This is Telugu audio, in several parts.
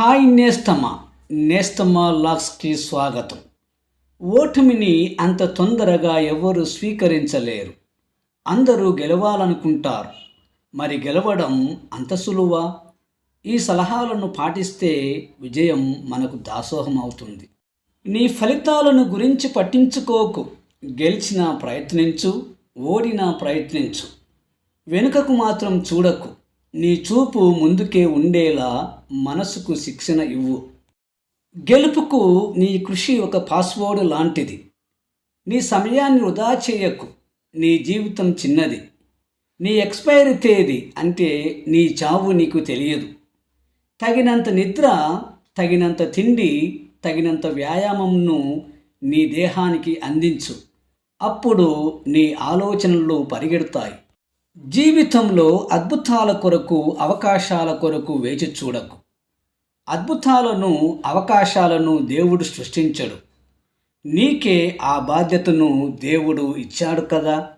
హాయ్ నేస్తమా. నేస్తమా లాక్స్కి స్వాగతం. ఓటమిని అంత తొందరగా ఎవరు స్వీకరించలేరు. అందరూ గెలవాలనుకుంటారు. మరి గెలవడం అంత సులువా? ఈ సలహాలను పాటిస్తే విజయం మనకు దాసోహం అవుతుంది. నీ ఫలితాలను గురించి పట్టించుకోకు. గెలిచినా ప్రయత్నించు ఓడినా ప్రయత్నించు. వెనుకకు మాత్రం చూడకు. నీ చూపు ముందుకే ఉండేలా మనసుకు శిక్షణ ఇవ్వు. గెలుపుకు నీ కృషి ఒక పాస్వర్డ్ లాంటిది. నీ సమయాన్ని వృధా చేయకు. నీ జీవితం చిన్నది. నీ ఎక్స్పైరీ తేదీ అంటే నీ చావు నీకు తెలియదు. తగినంత నిద్ర తగినంత తిండి తగినంత వ్యాయామంను నీ దేహానికి అందించు. అప్పుడు నీ ఆలోచనలు పరిగెడతాయి. జీవితంలో అద్భుతాల కొరకు అవకాశాల కొరకు వేచి చూడకు. అద్భుతాలను అవకాశాలను దేవుడు సృష్టించడు. నీకే ఆ బాధ్యతను దేవుడు ఇచ్చాడు కదా.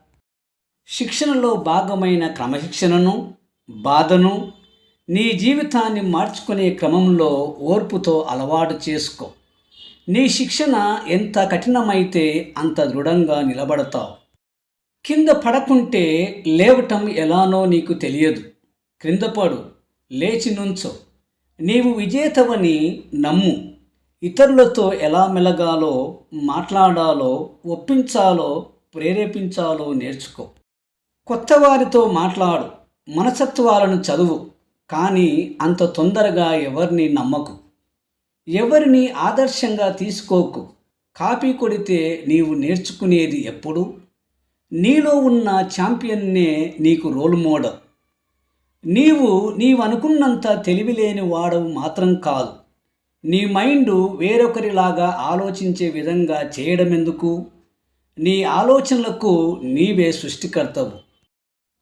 శిక్షణలో భాగమైన క్రమశిక్షణను బాధను నీ జీవితాన్ని మార్చుకునే క్రమంలో ఓర్పుతో అలవాటు చేసుకో. నీ శిక్షణ ఎంత కఠినమైతే అంత దృఢంగా నిలబడతావు. కింద పడకుంటే లేవటం ఎలానో నీకు తెలియదు. క్రింద పడు లేచి నుంచో. నీవు విజేతవని నమ్ము. ఇతరులతో ఎలా మెలగాలో మాట్లాడాలో ఒప్పించాలో ప్రేరేపించాలో నేర్చుకో. కొత్త వారితో మాట్లాడు మనసత్వాలను చదువు. కానీ అంత తొందరగా ఎవరిని నమ్మకు. ఎవరిని ఆదర్శంగా తీసుకోకు. కాపీ కొడితే నీవు నేర్చుకునేది ఎప్పుడు? నీలో ఉన్న ఛాంపియన్నే నీకు రోల్ మోడల్. నీవు నీవనుకున్నంత తెలివిలేని వాడవు మాత్రం కాదు. నీ మైండ్ వేరొకరిలాగా ఆలోచించే విధంగా చేయడం ఎందుకు నీ ఆలోచనలకు నీవే సృష్టికర్తవు.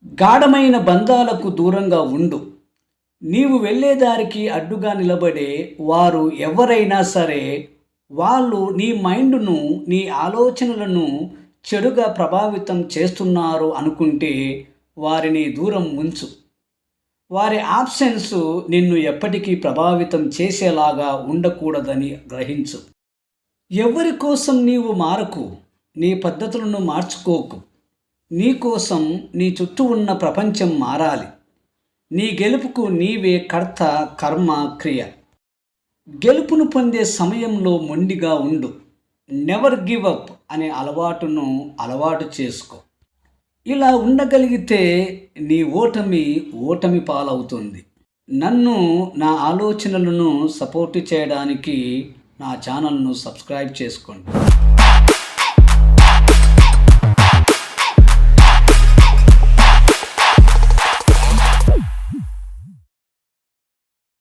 గాఢమైన బంధాలకు దూరంగా ఉండు. నీవు వెళ్ళేదారికి అడ్డుగా నిలబడే వారు ఎవరైనా సరే వాళ్ళు నీ మైండ్ను నీ ఆలోచనలను చెడుగా ప్రభావితం చేస్తున్నారు అనుకుంటే వారిని దూరం ఉంచు. వారి ఆబ్సెన్స్ నిన్ను ఎప్పటికీ ప్రభావితం చేసేలాగా ఉండకూడదని గ్రహించు. ఎవరి కోసం నీవు మారకు నీ పద్ధతులను మార్చుకోకు. నీ కోసం నీ చుట్టూ ఉన్న ప్రపంచం మారాలి. నీ గెలుపుకు నీవే కర్త కర్మ క్రియ. గెలుపును పొందే సమయంలో మొండిగా ఉండు. నెవర్ గివ్ అప్ అనే అలవాటును అలవాటు చేసుకో. ఇలా ఉండగలిగితే నీ ఓటమి ఓటమి పాలవుతుంది. నన్ను నా ఆలోచనలను సపోర్ట్ చేయడానికి నా ఛానల్ను సబ్స్క్రైబ్ చేసుకోండి.